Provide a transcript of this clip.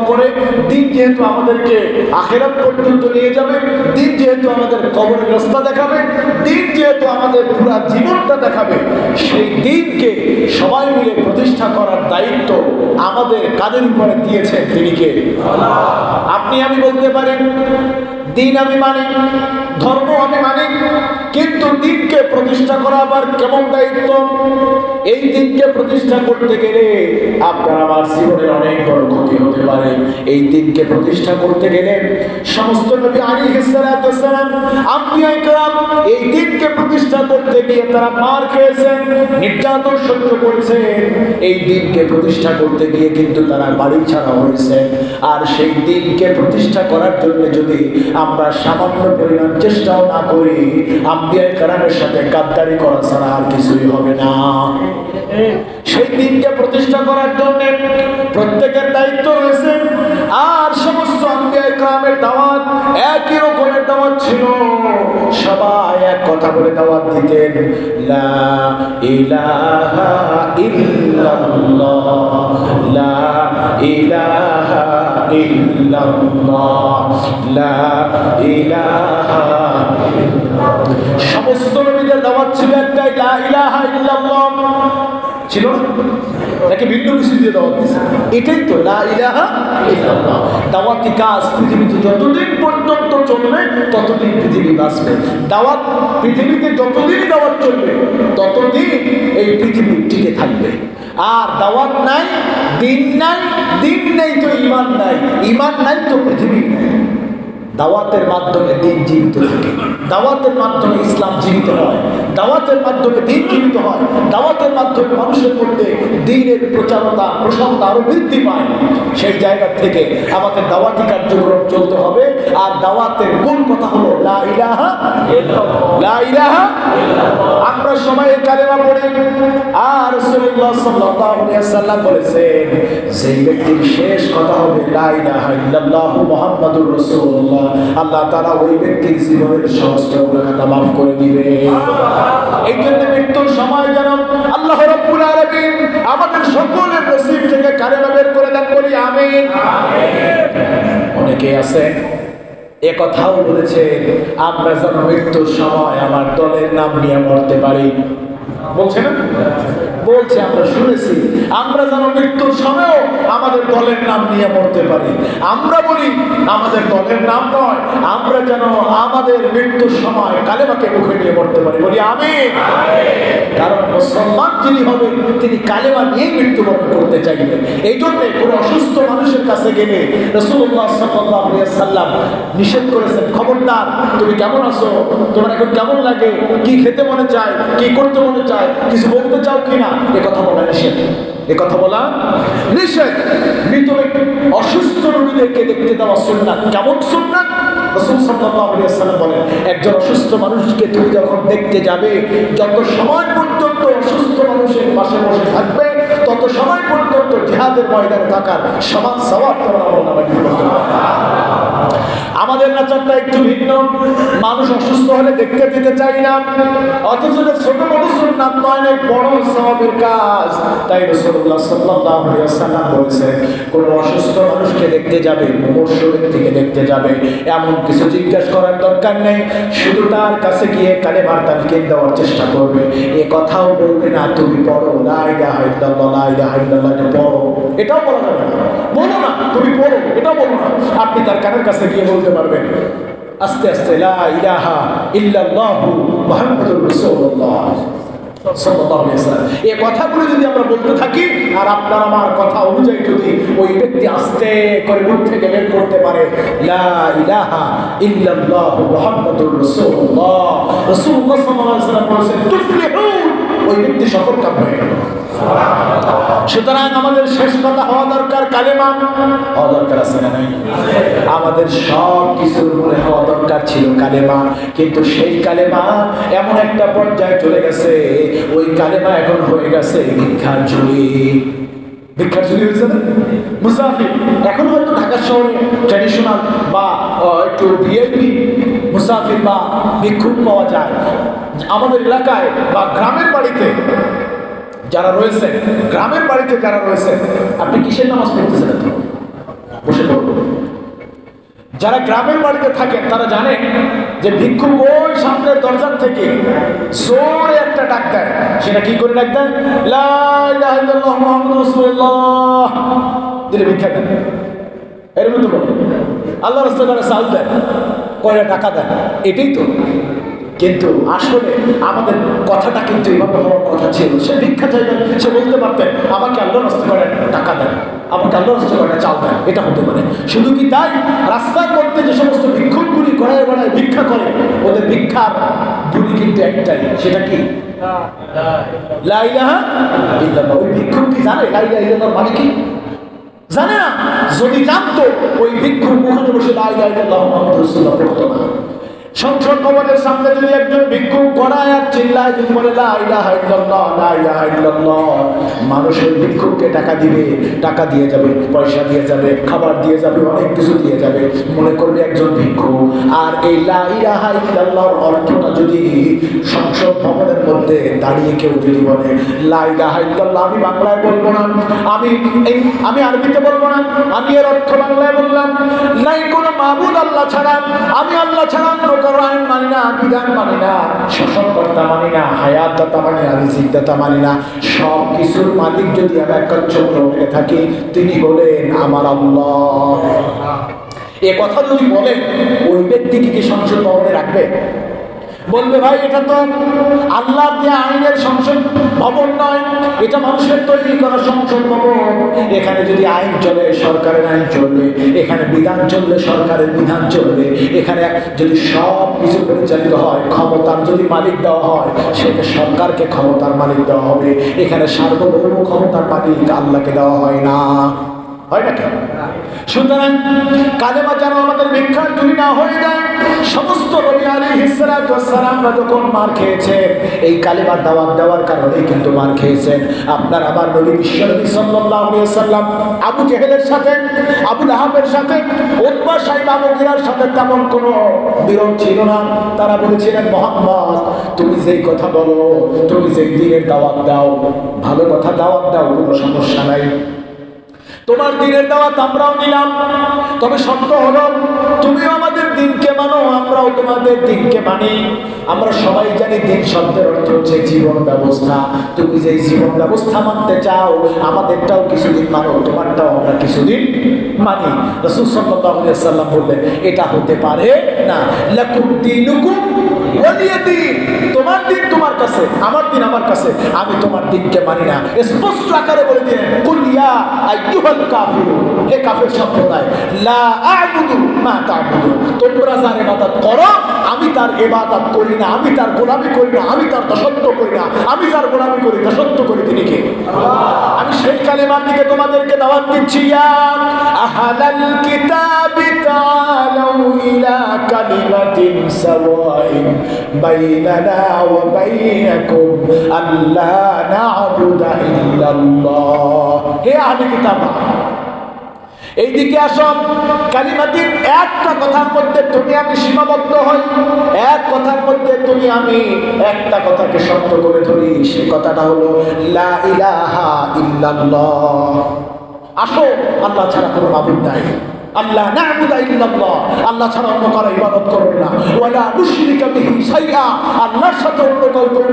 করে, দিন যেহেতু আমাদেরকে আখেরাত পর্যন্ত নিয়ে যাবে, দিন যেহেতু আমাদের কবরের রাস্তা দেখাবে, দিন যেহেতু আমাদের পুরা জীবনটা দেখাবে, সেই দিনকে সবাই মিলে প্রতিষ্ঠা করার দায়িত্ব আমাদের কাদের উপরে দিয়েছেন তিনি কে? আপনি আমি বলতে পারেন, দিন আমি মানি, ধর্ম আমি মানি, কিন্তু দিনকে প্রতিষ্ঠা করা আবার কেমন দায়িত্ব? এই দিনকে প্রতিষ্ঠা করতে গেলে আপনার আমার জীবনের অনেক বড় ক্ষতি হতে পারে। এই দিনকে প্রতিষ্ঠা করতে গেলে সমস্ত নবী আলী আপনি এই দিনকে প্রতিষ্ঠা করতে গিয়ে তারা মার খেয়েছেন, নির্যাতন সহ্য করেছেন। এই দিনকে প্রতিষ্ঠা করতে গিয়ে কিন্তু তারা বাড়ি ছাড়া হয়েছে। আর সেই দিনকে প্রতিষ্ঠা করার জন্য যদি আমরা সামান্য পরিমাণ চেষ্টাও না করি আপনি কারামের সাথে গাদ্দারি করা ছাড়া আর কিছুই হবে না। সেই দিনকে প্রতিষ্ঠা করার জন্য প্রত্যেকের দায়িত্ব রয়েছে। আর সমস্ত কারামের দাওয়াত একই রকমের দাওয়াত ছিল। সবাই এক কথা বলে দাওয়াত দিতেন সমস্ত ছিল ছিল? নাকি ভিন্ন কিছু দিয়ে দাওয়াত দিছে। এটাই তো দাওয়াতি কাজ? পৃথিবীতে যতদিন পর্যন্ত চলবে, ততদিন পৃথিবী বাঁচবে। দাওয়াত পৃথিবীতে যতদিন দাওয়াত চলবে, ততদিন এই পৃথিবী টিকে থাকবে। আর দাওয়াত নাই, দিন নাই, দিন নেই তো ইমান নাই। ইমান নাই তো পৃথিবী নাই। দাওয়াতের মাধ্যমে দিন জীবিত থাকে। দাওয়াতের মাধ্যমে ইসলাম জীবিত হয়। দাওয়াতের মাধ্যমে দিন জীবিত হয়। দাওয়াতের মাধ্যমে মানুষের মধ্যে দিনের প্রচারতা প্রশংসা আরও বৃদ্ধি পায়। সেই জায়গা থেকে আমাদের দাওয়াতি কার্যক্রম চলতে হবে। আর দাওয়াতের মূল কথা হলো, লা ইলাহা আমরা সবাই কালেমা পড়ি। আর রাসূলুল্লাহ সাল্লাল্লাহু বলেছেন সেই ব্যক্তির শেষ কথা হবে, লা ইলাহা ইল্লাল্লাহু মুহাম্মাদুর আল্লাহ তাআলা ওই ব্যক্তির জীবনের সমস্ত গুনাহটা maaf করে দিবে। এই জন্য মৃত্যুর সময় যেন আল্লাহ রাব্বুল আলামিন আমাদের সকলের নসিব থেকে কালেমা বের করে দেন বলি আমিন। অনেকে আছে, এ কথাও বলেছেন আমরা যেন মৃত্যুর সময় আমার দলের নাম নিয়ে মরতে পারি। বলছে না? বলছে, আমরা শুনেছি। আমরা যেন মৃত্যুর সময়ও আমাদের দলের নাম নিয়ে মরতে পারি। আমরা বলি, আমাদের দলের নাম নয়, আমরা যেন আমাদের মৃত্যুর সময় কালেমাকে মুখে নিয়ে মরতে পারি। বলি আমি কারণ মুসলমান যিনি হবেন, তিনি কালেমা নিয়ে মৃত্যুবরণ করতে চাইবেন। এই জন্যে কোনো অসুস্থ মানুষের কাছে গেলে রসুল্লাহ সাল্লাম নিষেধ করেছেন, খবরদার, তুমি কেমন আছো? তোমার এখন কেমন লাগে? কি খেতে মনে চায়? কি করতে মনে চায়? কিছু বলতে চাও কি না কথা বলা নিষেধ। এ কথা বলা নিষেধ। মৃত অসুস্থ রোগীদেরকে দেখতে দেওয়া সুন্নাত। কেমন সুন্নাত? একজন অসুস্থ মানুষকে তুমি যখন দেখতে যাবে, যত সময় পর্যন্ত অসুস্থ মানুষের পাশে বসে থাকবে, তত সময় পর্যন্ত জিহাদের ময়দানে থাকার সমান সবাব তোমার আমল আমাদের নাচারটা একটু ভিন্ন। মানুষ অসুস্থ হলে দেখতে দিতে চাই না। অথচ ছোট নয় বড় কাজ। তাই আলাইহি ওয়াসাল্লাম বলেছেন কোন অসুস্থ মানুষকে দেখতে যাবে দেখতে যাবে। এমন কিছু জিজ্ঞেস করার দরকার নেই। শুধু তার কাছে গিয়ে কালেমার তালকিন দেওয়ার চেষ্টা করবে। এ কথাও বলবে না, তুমি পড়ো, লা ইলাহা ইল্লাল্লাহ, লা ইলাহা ইল্লাল্লাহ, এটা পড়ো। এটাও বলা যাবে না। বলো না, তুমি পড়ো, এটাও বলো না। আপনি তার কানের কাছে গিয়ে বলতে পারবেন আস্তে আস্তে, লা। এই কথাগুলো যদি আমরা বলতে থাকি, আর আপনার আমার কথা অনুযায়ী যদি ওই ব্যক্তি আস্তে করে মুখ থেকে বের করতে পারে ওই ব্যক্তি সফল কাম হয়ে গেল সুতরাং আমাদের শেষ কথা হওয়া দরকার, কালেমা হওয়া দরকার আছে না নাই? আমাদের সব কিছুর উপরে হওয়া দরকার ছিল কালেমা, কিন্তু সেই কালেমা এমন একটা পর্যায়ে চলে গেছে, ওই কালেমা এখন হয়ে গেছে ভিক্ষার ঝুলি। ভিক্ষার ঝুলি হয়েছে না? মুসাফির, এখন হয়তো ঢাকা শহরে ট্র্যাডিশনাল বা একটু ভিআইপি মুসাফির বা ভিক্ষুক পাওয়া যায়। আমাদের এলাকায় বা গ্রামের বাড়িতে যারা রয়েছে, গ্রামের বাড়িতে যারা রয়েছে, আপনি কিসের নামাজ পড়তেছেন তো যারা গ্রামের বাড়িতে থাকেন, তারা জানে যে ভিক্ষুক ওই সামনের দরজার থেকে জোরে একটা ডাক দেয়। সেটা কি করে ডাক দেয়? দিলে ভিক্ষা দেন। এর বলে আল্লাহ রাস্তা করে চাল দেন, কয়টা টাকা দেন? এটাই তো। কিন্তু আসলে আমাদের কথাটা কিন্তু এভাবে হওয়ার কথা ছিল। সে ভিক্ষা চাইবেন সে বলতে পারতেন আমাকে আল্লাহ রাস্তা করে, টাকা দেন। আমাকে আল্লাহ রাস্তা করে, চাল দেন। এটা হতে পারে। শুধু কি তাই? রাস্তার মধ্যে যে সমস্ত ভিক্ষুকগুলি গড়ায় গড়ায় ভিক্ষা করে, ওদের ভিক্ষার গুলি কিন্তু একটাই, সেটা মানে কি? জানে না? যদি জানতো, ওই ভিক্ষুক ওখানে বসে লাইলাহা পড়তো না। সংসদ ভবনের সামনে যদি একজন ভিক্ষুক গড়ায় আর চিল্লায়, যদি বলে মানুষের ভিক্ষুককে টাকা দিবে, টাকা দিয়ে যাবে, পয়সা দিয়ে যাবে, খাবার দিয়ে যাবে, অনেক কিছু দিয়ে যাবে। মনে করবে একজন ভিক্ষু। আর এই লা হাই ইল্লাল্লাহর অর্থটা যদি মধ্যে দাঁড়িয়ে কেউ যদি বলে আমি বাংলায় বলব না। আমি এই, আমি আরবিতে বলব না। আমি এর অর্থ বাংলায় বললাম। নাই কোনো মাহবুদ আল্লাহ ছাড়া। আমি আল্লাহ ছাড়া আইন মানি না, বিধান মানি না, শাসনকর্তা মানি না হায়াত দাতা মানি না রিজিক দাতা মানি না। সব কিছুর মালিক যদি আমি চক্র মেনে থাকি, তিনি বলেন আমার আল্লাহ। এ কথা যদি বলেন, ওই ব্যক্তিকে কি সংসদ রাখবে? বলবে, ভাই, এটা তো আল্লাহ দিয়ে আইনের সংসদ ভবন নয়। এটা মানুষের তৈরি করা সংসদ ভবন। এখানে যদি আইন চলে, সরকারের আইন চলবে। এখানে বিধান চললে, সরকারের বিধান চলবে। এখানে যদি সব কিছু পরিচালিত হয়, ক্ষমতার যদি মালিক দেওয়া হয়, সেটা সরকারকে ক্ষমতার মালিক দেওয়া হবে। এখানে সার্বভৌম ক্ষমতার মালিক আল্লাহকে দেওয়া হয় না। হয় না কেন? সুতরাং কালেমা যেন আমাদের ভিক্ষার চুরি না হয়ে যায়, সমস্ত হিসালামরা যখন মার খেয়েছেন এই কালেমার দাওয়াত দেওয়ার কারণেই কিন্তু মার খেয়েছেন। আপনার আবার নবী বিশ্বনবী সাল্লাল্লাহু সাল্লাম আবু জেহেলের সাথে আবু লাহাবের সাথে উতবা সাহেব আবু গিরার সাথে তেমন কোনো বিরোধ ছিল না। তারা বলেছিলেন, মোহাম্মদ, তুমি যেই কথা বলো, তুমি যেই দিনের দাওয়াত দাও, ভালো কথা দাওয়াত দাও, কোনো সমস্যা নাই। তোমার দিনের দাওয়াত আমরাও নিলাম। তবে সত্য হলো, তুমিও আমাদের দিনকে মানো, আমরাও তোমাদের দিনকে মানি। আমরা সবাই জানি দিন শব্দের অর্থ হচ্ছে জীবন ব্যবস্থা। তুমি যে জীবন ব্যবস্থা মানতে চাও, আমাদেরটাও কিছুদিন মানো, তোমারটাও আমরা কিছুদিন মানি। রসুল সাল্লাল্লাহু সাল্লাম বললেন, এটা হতে পারে না। লাকুম দিনুকুম তোমার দিন তোমার কাছে, আমার দিন আমার কাছে। আমি তোমার দিনকে মানি না। আকারে বলে দিলেন কুলিয়া আইয়ুহাল কাফিরুন। হে কাফের সম্প্রদায়, লা আ'বুদু মা তা'বুদু তোমরা যারে ইবাদত করো তার ইবাদত করি না, আমি তার গোলামি করি না, আমি তার দাসত্ব করি না, আমি তার গোলামি করি, দাসত্ব করি তিনি কে? আমি সেই কালেমার দিকে তোমাদেরকে দাওয়াত দিচ্ছি আহালাল কিতাবি তাআলাউ ইলা কালিমাতিন সাওয়াইন বাইনানা ওয়া বাইনাকুম আল্লা না'বুদা ইল্লাল্লাহ। হে আহলে কিতাব এইদিকে আসো। কালিমাতির একটা কথার মধ্যে তুমি আমি সীমাবদ্ধ হই। এক কথার মধ্যে তুমি আমি একটা কথাকে সত্য করে ধরি। সে কথাটা হলো, লা ইলাহা ইল্লাল্লাহ। আসো, আল্লাহ ছাড়া কোনো মাবুদ নাই। আল্লাহ না'বুদা ইল্লাল্লাহ। আল্লাহ ছাড়া অন্য কারও ইবাদত করবে না। ওয়ালা নুশরিকা বিহি শাইআ। আল্লাহর সাথে অন্য কাউকে